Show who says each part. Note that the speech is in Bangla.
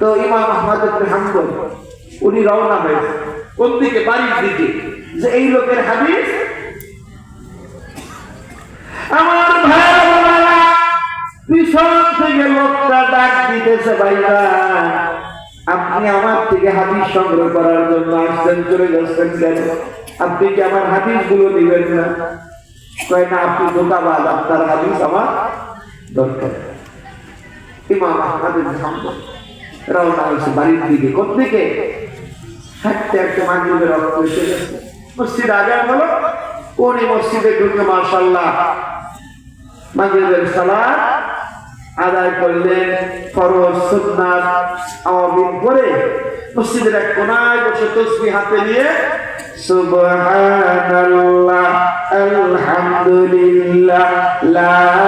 Speaker 1: তো ইমাম আহমদ হাম্বল, উনি রওনা হয়েছে। কোন দিকে? বাড়ির দিকে। যে এই লোকের আমার থেকে আপনি আমার থেকে হাদিস সংগ্রহ করার জন্য আসছেন, চলে যাচ্ছেন আপনি কি আমার হাদিসগুলো নিবেন না? কয় আপনি ধোকাবাজ আপনার হাদিস আমার দরকার। ইমাম আহমদ ইবনে হাম্বল রওনা হয়েছে বাড়ির দিকে কোন দিকে হাঁটতে হাঁটতে মসজিদ মসজিদে ঢুকে মাগরিবের সালাত আদায় করলেন ফরজ, সুন্নাত আওয়াবিন করে মসজিদের এক কোনায় বসে তসবিহ হাতে নিয়ে, সুবহানাল্লাহ। আলহামদুলিল্লাহ লা